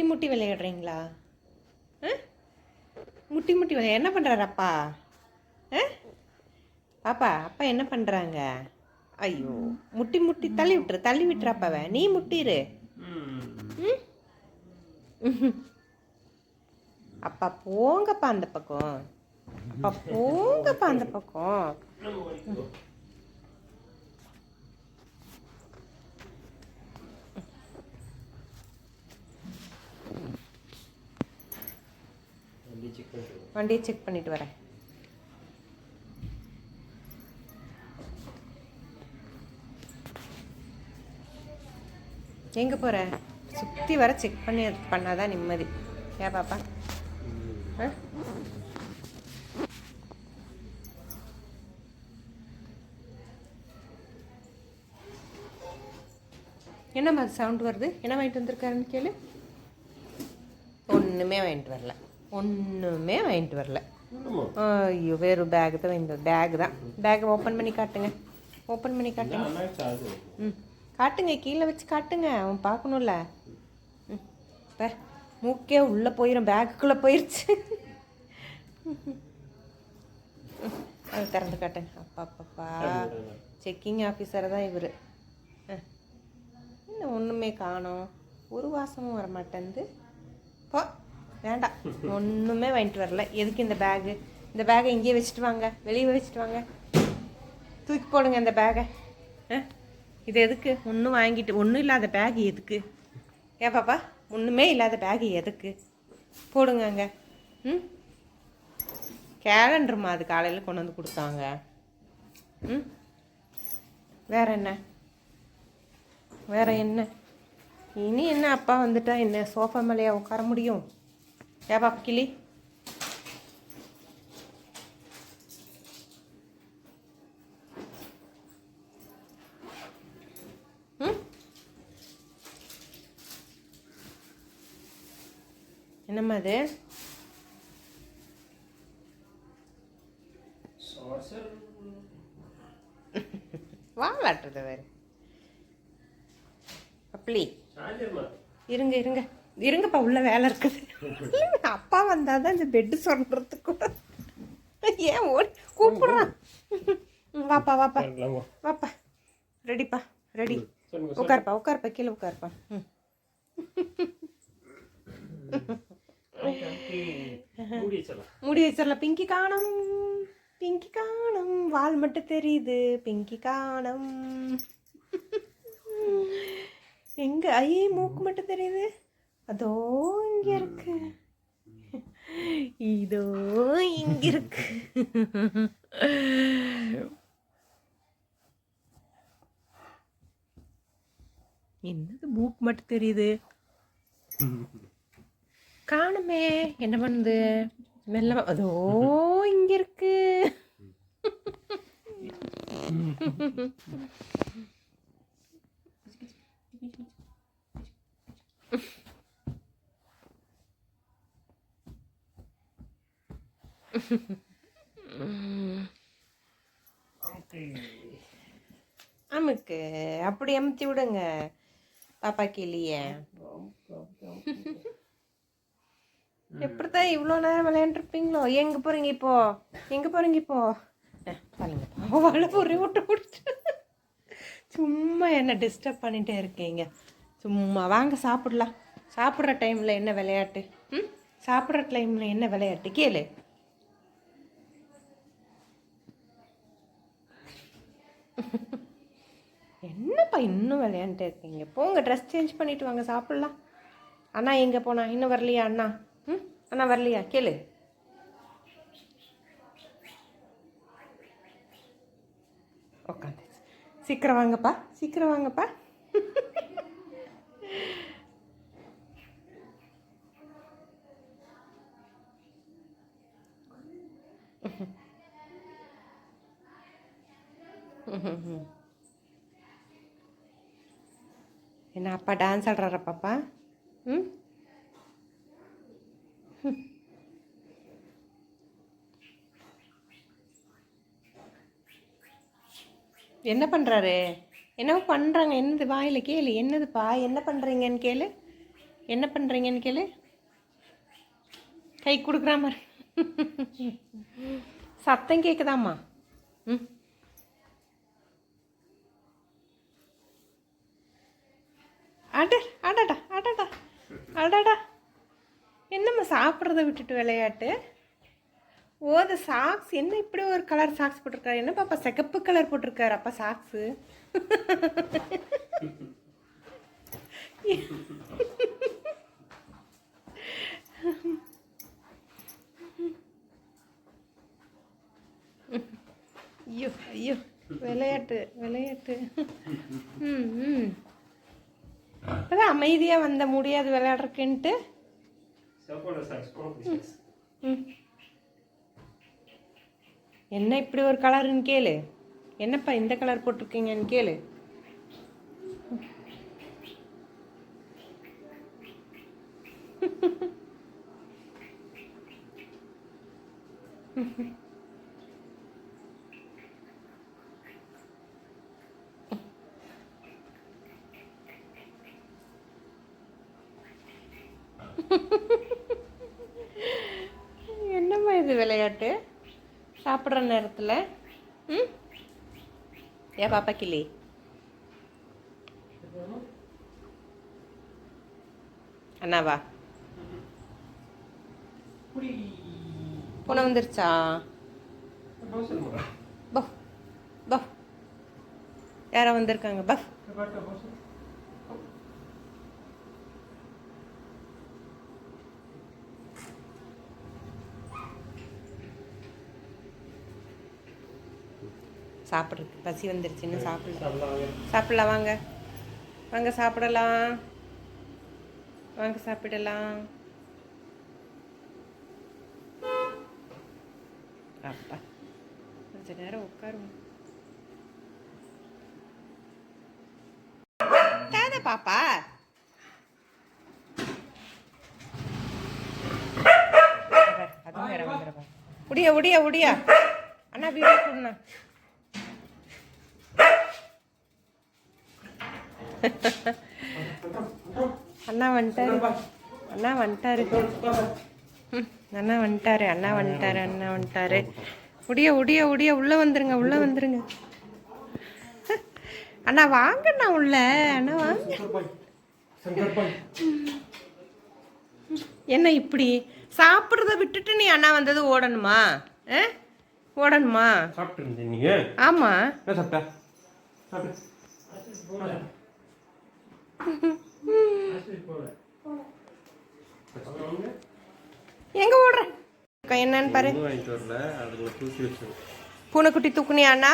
முட்டி முட்டி விளையாடுறீங்களா? ஆ? முட்டி முட்டி விளையா என்ன பண்ணுறாரு அப்பா? ஆ? பாப்பா அப்பா என்ன பண்ணுறாங்க ஐயோ முட்டி முட்டி தள்ளி விட்டுரு தள்ளி விட்டுரு அப்பாவை. நீ முட்டிரு. அப்பா போங்கப்பா அந்த பக்கம். அப்பா போங்கப்பா அந்த பக்கம். வண்டியை செக் பண்ணிட்டு வரேன். எங்கே போகிற சுற்றி வர செக் பண்ணி பண்ணாதான் நிம்மதி. ஏன் பாப்பா? ஆ? என்னம்மா சவுண்ட் வருது? என்ன வாங்கிட்டு வந்திருக்காருன்னு கேளு. ஒன்றுமே வாங்கிட்டு வரல. ஒன்றுமே வாங்கிட்டு வரல. ஐயோ வெறும் பேக் தான் வாங்கிட்டு பேக் தான். பேக் ஓப்பன் பண்ணி காட்டுங்க. ஓப்பன் பண்ணி காட்டுங்க. ம். காட்டுங்க கீழே வச்சு காட்டுங்க. அவன் பார்க்கணும்ல. ம். பார் மூக்கே உள்ளே போயிடும் பேக்குக்குள்ளே போயிருச்சு. அது திறந்து காட்டுங்க. அப்பா அப்பப்பா செக்கிங் ஆஃபீஸர் தான் இவர். இன்னும் ஒன்றுமே காணோம். ஒரு வாசமும் வர மாட்டேங்குது போ. வேண்டாம் ஒன்றுமே வாங்கிட்டு வரல. எதுக்கு இந்த பேகு இந்த பேகை இங்கேயே வச்சுட்டு வாங்க. வெளியே வச்சுட்டு வாங்க. தூக்கி போடுங்க இந்த பேகை ஆ? இது எதுக்கு? ஒன்றும் வாங்கிட்டு ஒன்றும் இல்லாத பேக் எதுக்கு? ஏன் பாப்பா ஒன்றுமே இல்லாத பேக் எதுக்கு? போடுங்க அங்கே. ம்? கேலண்டருமா அது காலையில் கொண்டு வந்து கொடுத்தாங்க. ம்? வேற என்ன? வேற என்ன? இனி என்ன அப்பா வந்துட்டா? என்ன சோஃபா மேலேயா உட்கார முடியும்? ஏப்பா கிளி ம் என்னம்மா அது வாலாட்டுறது வேறு. அப்படி இருங்க இருங்க. இருங்கப்பா உள்ள வேலை இருக்குது. அப்பா வந்தால் தான் இந்த பெட்டு சொல்கிறதுக்கு கூட ஏன் ஓடி கூப்பிடுறான் வாப்பா வாப்பா வாப்பா ரெடிப்பா ரெடி உட்காருப்பா உட்காருப்பா கீழே உட்காருப்பா ம். முடி வச்சிடலாம். பிங்கி காணும். பிங்கி காணும். வால் மட்டும் தெரியுது. பிங்கி காணும். எங்க ஐயே மூக்கு மட்டும் தெரியுது. அதோ இங்க இருக்கு. இதோ இங்க இருக்கு. என்னது மூக்கு மட்டும் தெரியுது? காணுமே என்ன பண்ணுது? மெல்ல அதோ இங்க இருக்கு. அமுக்கு அப்படி அமுத்தி விடுங்க பாப்பா கிளிய. எப்படித்தான் இவ்வளோ நேரம் விளையாண்டுருப்பீங்களோ? எங்க போறீங்க இப்போ? எங்க போறீங்க இப்போ? பாருங்க அவளை ஒரே விட்டு கொடுத்து. சும்மா என்ன டிஸ்டர்ப் பண்ணிட்டே இருக்கீங்க. சும்மா வாங்க சாப்பிடலாம். சாப்பிட்ற டைமில் என்ன விளையாட்டு? ம்? சாப்பிட்ற டைமில் என்ன விளையாட்டு? கேளு. என்னப்பா இன்னும் விளையாண்டுட்டு இருக்கீங்க? போங்க ட்ரெஸ் சேஞ்ச் பண்ணிட்டு வாங்க சாப்பிட்லாம். அண்ணா எங்கே போனா? இன்னும் வரலையா அண்ணா? ம்? அண்ணா வரலையா? கேளு. உட்காந்து சீக்கிரம் வாங்கப்பா சீக்கிரம் வாங்கப்பா. என்ன அப்பா டான்ஸ் ஆடுறாரா பாப்பா? ம்? என்ன பண்ணுறாரு என்னவோ பண்ணுறாங்க என்னது வாயில் கேளு. என்னதுப்பா என்ன பண்ணுறீங்கன்னு கேளு. என்ன பண்ணுறீங்கன்னு கேளு. கை கொடுக்குறா மாதிரி. சத்தம் கேட்குதாம்மா ம்? அட அடடா அடடா அடடா. என்னம்மா சாப்பிட்றத விட்டுட்டு விளையாட்டு? ஓ அந்த சாக்ஸ் என்ன இப்படி ஒரு கலர் சாக்ஸ் போட்டிருக்காரு? என்ன பாப்பா சிகப்பு கலர் போட்டிருக்காரு அப்பா சாக்ஸு ஐயோ ஐயோ. விளையாட்டு விளையாட்டு. ம் ம். இப்போதான் அமைதியாக வந்த முடியாது. விளையாடுறக்குன்ட்டு என்ன இப்படி ஒரு கலருன்னு கேளு. என்னப்பா இந்த கலர் போட்டிருக்கீங்கன்னு கேளு. என்னம்மா இது விளையாட்டு? சாப்பிட்ற நேரத்தில்? ம்? ஏ பாப்பா கிளி. அண்ணாவா பூனை வந்துருச்சா? பஃப் பஃப் யாரோ வந்திருக்காங்க. பஃப் சாப்பிட்றதுக்கு. பசி வந்துருச்சுன்னு சாப்பிடல. சாப்பிடலாம் வாங்க. வாங்க. சாப்பிடலாம். வாங்க சாப்பிடலாம். அப்பா. கொஞ்ச நேரம் உட்காருங்க. தாதா பாப்பா. உடியா உடியா உடியா. அண்ணா வீடியோ கொடுண்ணா அண்ணா வந்துட்டாரு. அண்ணா வந்துட்டாரு. அண்ணா வந்துட்டாரு அண்ணா வந்துட்டாரு அண்ணா வந்துட்டாரு. உடிய உடிய உடிய உள்ள வந்துருங்க உள்ள வந்துருங்க. அண்ணா வாங்கண்ணா உள்ள. அண்ணா வாங்க. என்ன இப்படி? சாப்பிட்றத விட்டுட்டு நீ அண்ணா வந்தது ஓடணுமா? ஆ? ஓடணுமா? சாப்பிட்டு இருந்தீங்க நீங்க? ஆமா. என்ன சாப்பிட்ட? சாப்பிட்டு எங்க ஓடுற? என்னன்னு பாரு. பூனைக்குட்டி தூக்குனியா அண்ணா?